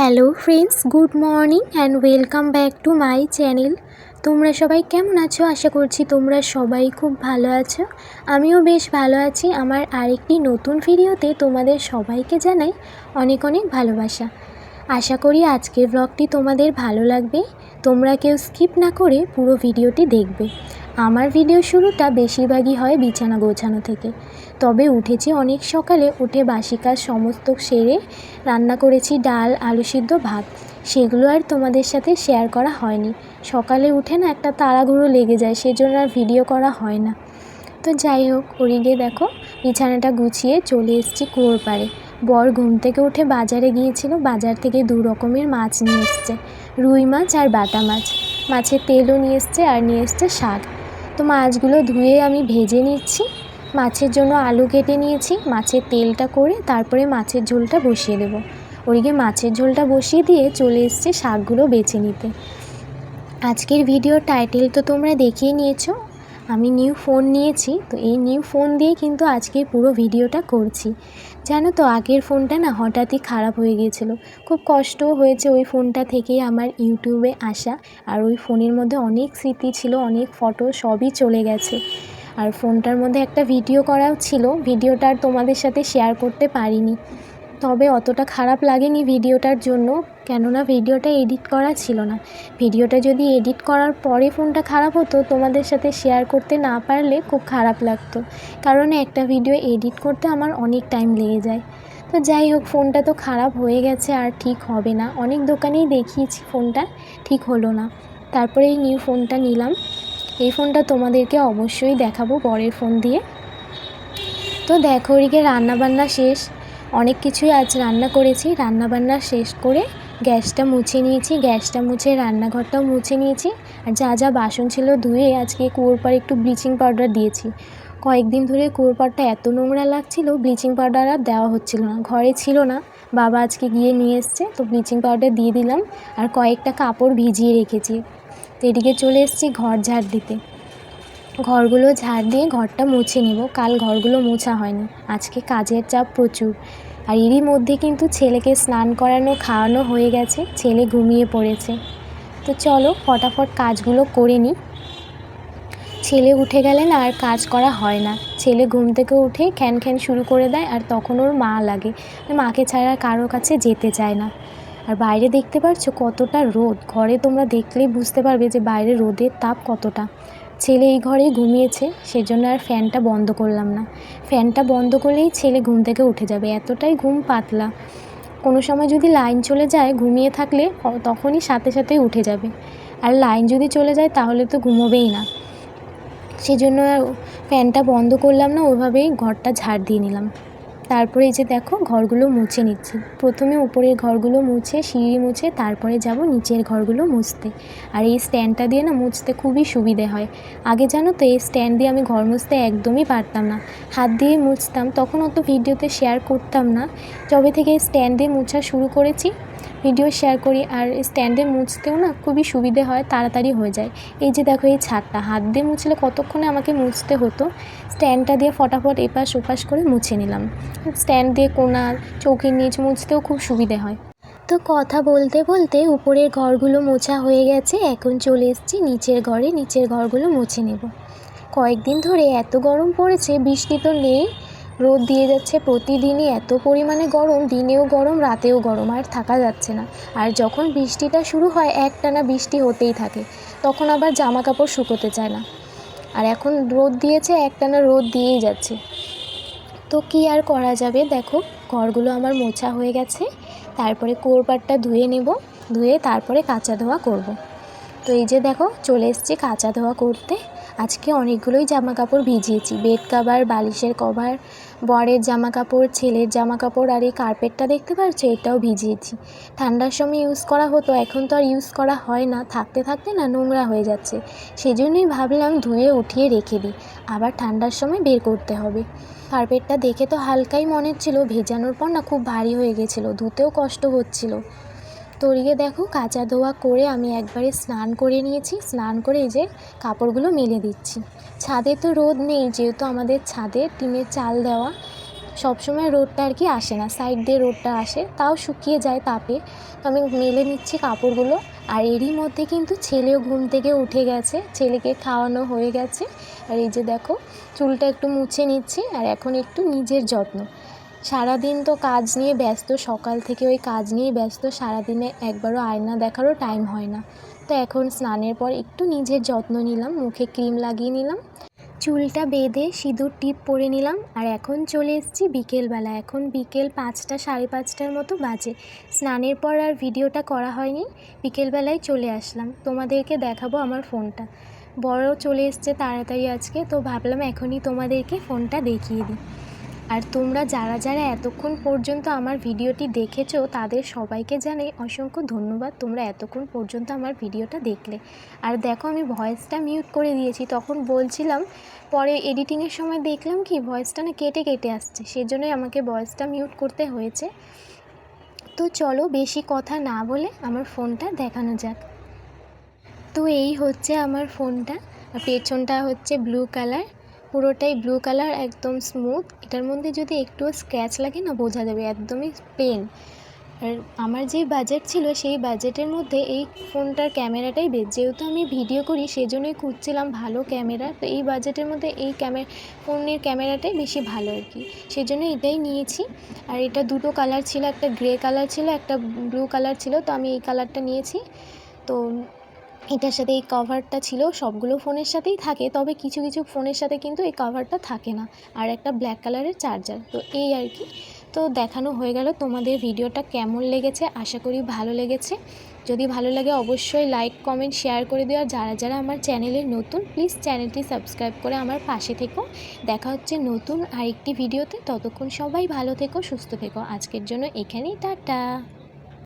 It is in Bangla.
Hello friends, good morning and welcome back to my channel. তোমরা সবাই কেমন আছো? আশা করছি তোমরা সবাই খুব ভালো আছো। আমিও বেশ ভালো আছি। আমার আরেকটি নতুন ভিডিওতে তোমাদের সবাইকে জানাই অনেক অনেক ভালোবাসা। আশা করি আজকের ব্লগটি তোমাদের ভালো লাগবে। তোমরা কেউ স্কিপ না করে পুরো ভিডিওটি দেখবে। আমার ভিডিও শুরুটা বেশিরভাগই হয় বিছানা গোছানো থেকে। তবে উঠেছি অনেক সকালে, উঠে বাসি কাজ সমস্ত সেরে রান্না করেছি ডাল, আলু সিদ্ধ, ভাত। সেগুলো আর তোমাদের সাথে শেয়ার করা হয়নি। সকালে উঠে না একটা তাড়াহুড়ো লেগে যায়, সেজন্য আর ভিডিও করা হয় না। তো যাই হোক, ওদিকে দেখো, বিছানাটা গুছিয়ে চলে এসেছি কুয়োর পাড়ে। বর ঘুম থেকে উঠে বাজারে গিয়েছিল। বাজার থেকে দু রকমের মাছ নিয়ে এসছে। রুই মাছ আর বাটা মাছ। মাছের তেলও নিয়ে এসছে আর নিয়ে এসছে শাক। তো মাছগুলো ধুয়ে আমি ভেজে নিচ্ছি। মাছের জন্য আলু কেটে নিয়েছি। মাছের তেলটা করে তারপরে মাছের ঝোলটা বসিয়ে দেবো। ওদিকে মাছের ঝোলটা বসিয়ে দিয়ে চলে এসছে শাকগুলো বেছে নিতে। আজকের ভিডিও টাইটেল তো তোমরা দেখিয়ে নিয়েছো। আমি নিউ ফোন নিয়েছি, তো এই নিউ ফোন দিয়ে কিন্তু আজকে পুরো ভিডিওটা করছি। জানো তো, আগের ফোনটা না হঠাৎই খারাপ হয়ে গিয়েছিল। খুব কষ্টও হয়েছে ওই ফোনটা থেকেই আমার ইউটিউবে আসা, আর ওই ফোনের মধ্যে অনেক স্মৃতি ছিল, অনেক ফটো সবই চলে গেছে। আর ফোনটার মধ্যে একটা ভিডিও করাও ছিল ভিডিওটা আর তোমাদের সাথে শেয়ার করতে পারিনি। তবে অতটা খারাপ লাগেনি ভিডিওটার জন্য। কেননা ভিডিওটা এডিট করা ছিল না। ভিডিওটা যদি এডিট করার পরে ফোনটা খারাপ হতো, তোমাদের সাথে শেয়ার করতে না পারলে খুব খারাপ লাগতো। কারণ একটা ভিডিও এডিট করতে আমার অনেক টাইম লেগে যায়। তো যাই হোক, ফোনটা তো খারাপ হয়ে গেছে আর ঠিক হবে না। অনেক দোকানেই দেখিয়েছি ফোনটা, ঠিক হলো না। তারপরে এই নিউ ফোনটা নিলাম। এই ফোনটা তোমাদেরকে অবশ্যই দেখাবো পরের ফোন দিয়ে। তো দেখো, ওদিকে রান্নাবান্না শেষ। অনেক কিছুই আজ রান্না করেছি। রান্না বান্না শেষ করে গ্যাসটা মুছে নিয়েছি। গ্যাসটা মুছে, রান্নাঘরটাও মুছে নিয়েছি। আর যা যা বাসন ছিল ধুয়ে আজকে কুয়োর পাড়ে একটু ব্লিচিং পাউডার দিয়েছি। কয়েকদিন ধরে কুয়োর পাড়টা এত নোংরা লাগছিল ব্লিচিং পাউডার আর দেওয়া হচ্ছিল না। ঘরে ছিল না। বাবা আজকে গিয়ে নিয়ে এসছে, তো ব্লিচিং পাউডার দিয়ে দিলাম। আর কয়েকটা কাপড় ভিজিয়ে রেখেছি। তো এদিকে চলে এসেছি ঘর ঝাড় দিতে। ঘরগুলো ঝাড় দিয়ে ঘরটা মুছে নেব। কাল ঘরগুলো মোছা হয়নি। আজকে কাজের চাপ প্রচুর। আর এরই মধ্যে কিন্তু ছেলেকে স্নান করানো, খাওয়ানো হয়ে গেছে। ছেলে ঘুমিয়ে পড়েছে। তো চলো ফটাফট কাজগুলো করে নিই। ছেলে উঠে গেলে না আর কাজ করা হয় না। ছেলে ঘুম থেকে উঠে খ্যান খ্যান শুরু করে দেয় আর তখন ওর মা লাগে। মাকে ছাড়া কারোর কাছে যেতে চায় না। আর বাইরে দেখতে পাচ্ছ কতটা রোদ। ঘরে তোমরা দেখলেই বুঝতে পারবে যে বাইরে রোদের তাপ কতটা। ছেলে এই ঘরে ঘুমিয়েছে, সেজন্য আর ফ্যানটা বন্ধ করলাম না। ফ্যানটা বন্ধ করলেই ছেলে ঘুম থেকে উঠে যাবে, এতটাই ঘুম পাতলা। কোনো সময় যদি লাইন চলে যায় ঘুমিয়ে থাকলে তখনই সাথে সাথে উঠে যাবে। আর লাইন যদি চলে যায় তাহলে তো ঘুমোবেই না। সেজন্য ফ্যানটা বন্ধ করলাম না, ওইভাবেই ঘরটা ঝাড় দিয়ে নিলাম। তারপরে এই যে দেখো, ঘরগুলো মুছে নিচ্ছি। প্রথমে উপরের ঘরগুলো মুছে, সিঁড়ি মুছে, তারপরে যাব নিচের ঘরগুলো মুছতে। আর এই স্ট্যান্ডটা দিয়ে না মুছতে খুবই সুবিধে হয়। আগে জানো তো, এই স্ট্যান্ড দিয়ে আমি ঘর মুছতে একদমই পারতাম না। হাত দিয়ে মুছতাম, তখন অত ভিডিওতে শেয়ার করতাম না। যবে থেকে এই স্ট্যান্ড দিয়ে মুছা শুরু করেছি ভিডিও শেয়ার করি আর স্ট্যান্ডে মুছতেও না খুবই সুবিধে হয়, তাড়াতাড়ি হয়ে যায়। এই যে দেখো এই ছাদটা, হাত দিয়ে মুছলে কতক্ষণে আমাকে মুছতে হতো? স্ট্যান্ডটা দিয়ে ফটাফট এপাশ ওপাশ করে মুছে নিলাম। স্ট্যান্ড দিয়ে কোনা চৌকির নিচ মুছতেও খুব সুবিধে হয়। তো কথা বলতে বলতে উপরের ঘরগুলো মোছা হয়ে গেছে, এখন চলে এসেছি নিচের ঘরে, নিচের ঘরগুলো মুছে নেব। কয়েকদিন ধরে এত গরম পড়েছে, বৃষ্টি তো নেই। রোদ দিয়ে যাচ্ছে প্রতিদিনই এত পরিমাণে গরম, দিনেও গরম, রাতেও গরম, আর থাকা যাচ্ছে না। আর যখন বৃষ্টিটা শুরু হয়, একটানা বৃষ্টি হতেই থাকে। তখন আবার জামা কাপড় শুকোতে চায় না। আর এখন রোদ দিয়েছে, একটানা রোদ দিয়েই যাচ্ছে। তো কী আর করা যাবে? দেখো, ঘরগুলো আমার মোছা হয়ে গেছে। তারপরে কোরপাটটা ধুয়ে নেব। ধুয়ে তারপরে কাঁচা ধোয়া করব। তো এই যে দেখো, চলে এসছি কাঁচা ধোয়া করতে। আজকে অনেকগুলোই জামা কাপড় ভিজিয়েছি। বেড কাভার, বালিশের কভার, বরের জামা কাপড় ছেলের জামা কাপড় আর এই কার্পেটটা দেখতে পাচ্ছ এটাও ভিজিয়েছি। ঠান্ডার সময় ইউজ করা হতো, এখন তো আর ইউজ করা হয় না। থাকতে থাকতে না নোংরা হয়ে যাচ্ছে। সেই জন্যই ভাবলাম ধুয়ে উঠিয়ে রেখে দিই। আবার ঠান্ডার সময় বের করতে হবে। কার্পেটটা দেখে তো হালকাই মনে হচ্ছিল, ভেজানোর পর না খুব ভারী হয়ে গেছিল, ধুতেও কষ্ট হচ্ছিল। তরিয়ে দেখো, কাঁচা ধোয়া করে আমি একবারে স্নান করে নিয়েছি। স্নান করে এই যে কাপড়গুলো মেলে দিচ্ছি। ছাদে তো রোদ নেই, যেহেতু আমাদের ছাদে টিনের চাল দেওয়া। সবসময় রোদটা আর কি আসে না, সাইড দিয়ে রোদটা আসে, তাও শুকিয়ে যায় তাপে। তো আমি মেলে নিচ্ছি কাপড়গুলো। আর এরই মধ্যে কিন্তু ছেলেও ঘুম থেকে উঠে গেছে, ছেলেকে খাওয়ানো হয়ে গেছে। আর এই যে দেখো, চুলটা একটু মুছে নিচ্ছি, আর এখন একটু নিজের যত্ন। সারাদিন তো কাজ নিয়ে ব্যস্ত, সকাল থেকে ওই কাজ নিয়েই ব্যস্ত, সারাদিনে একবারও আয়না দেখারও টাইম হয় না। তো এখন স্নানের পর একটু নিজের যত্ন নিলাম, মুখে ক্রিম লাগিয়ে নিলাম, চুলটা বেঁধে সিঁদুর টিপ পরে নিলাম, আর এখন চলে এসেছি বিকেলবেলা। এখন বিকেল পাঁচটা, সাড়ে পাঁচটার মতো বাজে। স্নানের পর আর ভিডিওটা করা হয়নি, বিকেলবেলায় চলে আসলাম। তোমাদেরকে দেখাবো আমার ফোনটা। বড় চলে এসছে তাড়াতাড়ি আজকে, তো ভাবলাম এখনই তোমাদেরকে ফোনটা দেখিয়ে দিই। আর তোমরা যারা যারা এতক্ষণ পর্যন্ত আমার ভিডিওটি দেখেছ, তাদের সবাইকে জানাই অসংখ্য ধন্যবাদ। তোমরা এতক্ষণ পর্যন্ত আমার ভিডিওটা দেখলে। আর দেখো, আমি ভয়েসটা মিউট করে দিয়েছি। তখন বলছিলাম, পরে এডিটিংয়ের সময় দেখলাম কি ভয়েসটা না কেটে কেটে আসছে। সেজন্যই আমাকে ভয়েসটা মিউট করতে হয়েছে। তো চলো, বেশি কথা না বলে আমার ফোনটা দেখানো যাক। তো এই হচ্ছে আমার ফোনটা। পেছনটা হচ্ছে ব্লু কালার পুরোটাই ব্লু কালার একদম স্মুথ এটার মধ্যে যদি একটু স্ক্র্যাচ লাগে না, বোঝা যাবে, একদমই পেন আর আমার যে বাজেট ছিল, সেই বাজেটের মধ্যে এই ফোনটার ক্যামেরাটাই বেশ যেহেতু আমি ভিডিও করি সেই জন্যই খুঁজছিলাম ভালো ক্যামেরা তো এই বাজেটের মধ্যে এই ক্যামেরা ফোনের ক্যামেরাটাই বেশি ভালো আর কি। সেই জন্য এটাই নিয়েছি। আর এটা দুটো কালার ছিল, একটা গ্রে কালার ছিল, একটা ব্লু কালার ছিল, তো আমি এই কালারটা নিয়েছি। তো এটার সাথে এই কভারটা ছিল, সবগুলো ফোনের সাথেই থাকে, তবে কিছু কিছু ফোনের সাথে কিন্তু এই কভারটা থাকে না। আর একটা ব্ল্যাক কালারের চার্জার তো এই আর কি। তো দেখানো হয়ে গেল তোমাদের ভিডিওটা কেমন লেগেছে, আশা করি ভালো লেগেছে। যদি ভালো লাগে অবশ্যই লাইক কমেন্ট শেয়ার করে দিও। আর যারা যারা আমার চ্যানেলে নতুন প্লিজ চ্যানেলটি সাবস্ক্রাইব করে আমার পাশে থেকো। দেখা হচ্ছে নতুন আরেকটি ভিডিওতে। ততক্ষণ সবাই ভালো থেকো, সুস্থ থেকো। আজকের জন্য এখানেই, টাটা!